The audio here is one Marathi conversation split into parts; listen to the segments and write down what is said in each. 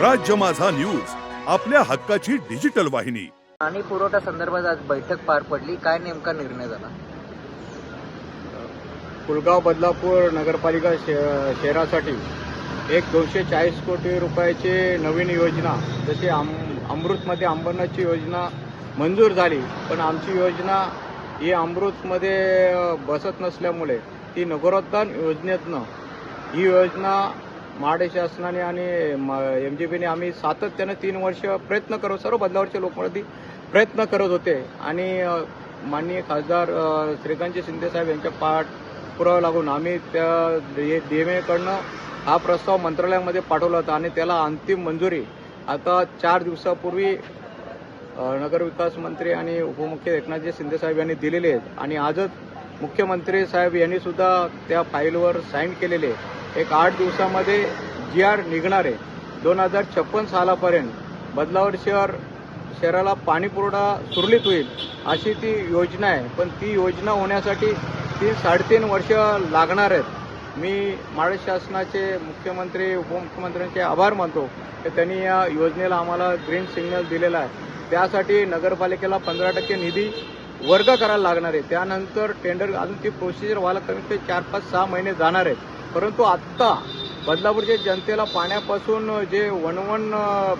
राज्य माझा न्यूज आपल्या हक्काची डिजिटल वाहिनी. पाणी पुरवठा संदर्भात आज बैठक पार पडली. काय नेमका निर्णय झाला? कुलगाव बदलापूर नगरपालिका शे- शहरासाठी एक दोनशे चाळीस कोटी रुपयाची नवीन योजना जशी आम अमृतमध्ये अंबरनाथची योजना मंजूर झाली पण आमची योजना ही अमृतमध्ये बसत नसल्यामुळे ती नगरोत्थान योजनेतनं ही योजना महाडे शासनाने आणि एम जी पीने आम्ही सातत्यानं तीन वर्ष प्रयत्न करत सर्व बदलावरचे लोकमध्ये प्रयत्न करत होते. आणि माननीय खासदार श्रीकांत श्रीकांतजी शिंदेसाहेब यांच्या पाठ पुरावा लागून आम्ही त्या डीएमएकडनं हा प्रस्ताव मंत्रालयामध्ये पाठवला होता आणि त्याला अंतिम मंजुरी आता चार दिवसापूर्वी नगरविकास मंत्री आणि उपमुख्य एकनाथजी शिंदेसाहेब यांनी दिलेले आहेत आणि आजच मुख्यमंत्री साहेब यांनी सुद्धा त्या फाईलवर साईन केलेले. एक आठ दिवसामध्ये जी आर निघणार. आहे दोन हजार छप्पन सालापर्यंत बदलावर शहर शहराला पाणीपुरवठा सुरळीत होईल अशी ती योजना आहे. पण ती योजना होण्यासाठी ती साडेतीन वर्ष लागणार आहेत. मी महाराष्ट्र शासनाचे मुख्यमंत्री उपमुख्यमंत्र्यांचे आभार मानतो की त्यांनी या योजनेला आम्हाला ग्रीन सिग्नल दिलेला आहे. त्यासाठी नगरपालिकेला पंधरा टक्के निधी वर्ग करायला लागणार आहे. त्यानंतर टेंडर अजून ती प्रोसिजर व्हायला कमीत कमी चार पाच सहा महिने जाणार आहेत. परंतु आत्ता बदलापूरच्या जनतेला पाण्यापासून जे वणवण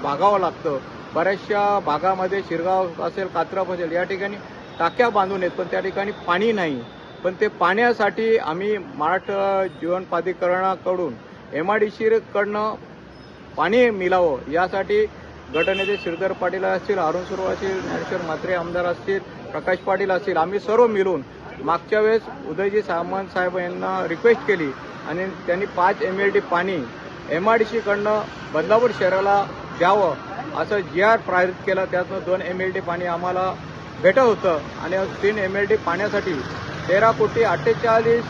भागावं लागतं बऱ्याचशा भागामध्ये शिरगाव असेल कात्रप असेल या ठिकाणी टाक्या बांधून येत पण त्या ठिकाणी पाणी नाही. पण ते पाण्यासाठी आम्ही महाराष्ट्र जीवन प्राधिकरणाकडून एम आय डी सीकडनं पाणी मिळावं यासाठी गटनेते श्रीधर पाटील असतील अरुण सुरू असतील ज्ञानेश्वर म्हात्रे आमदार असतील प्रकाश पाटील असतील आम्ही सर्व मिळून मागच्या वेळेस उदयजी सामंत साहेब यांना रिक्वेस्ट केली आणि त्यांनी पाच एम एल डी पाणी एम आय डी सीकडनं बदलापूर शहराला द्यावं असं जी आर प्रायोजित केलं. त्यातनं दोन एम एल डी पाणी आम्हाला भेटत होतं आणि तीन एम एल डी पाण्यासाठी तेरा कोटी अठ्ठेचाळीस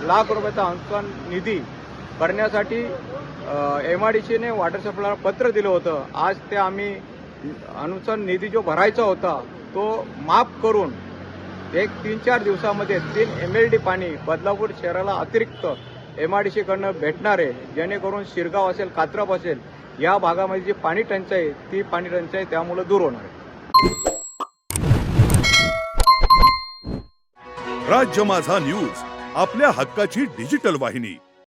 लाख रुपयाचा अनुदान निधी करण्यासाठी एम आय डी सीने वॉटर सप्लायला पत्र दिलं होतं. आज ते आम्ही अनुसन निधी जो भरायचा होता तो माफ करून एक तीन चार दिवसामध्ये तीन एम एल डी पाणी बदलापूर शहराला अतिरिक्त एम आय डी सीकडनं भेटणार आहे. जेणेकरून शिरगाव असेल कात्रप असेल या भागामध्ये जी पाणी टंचाई ती पाणी टंचाई त्यामुळे दूर होणार आहे. राज्य माझा न्यूज आपल्या हक्काची डिजिटल वाहिनी.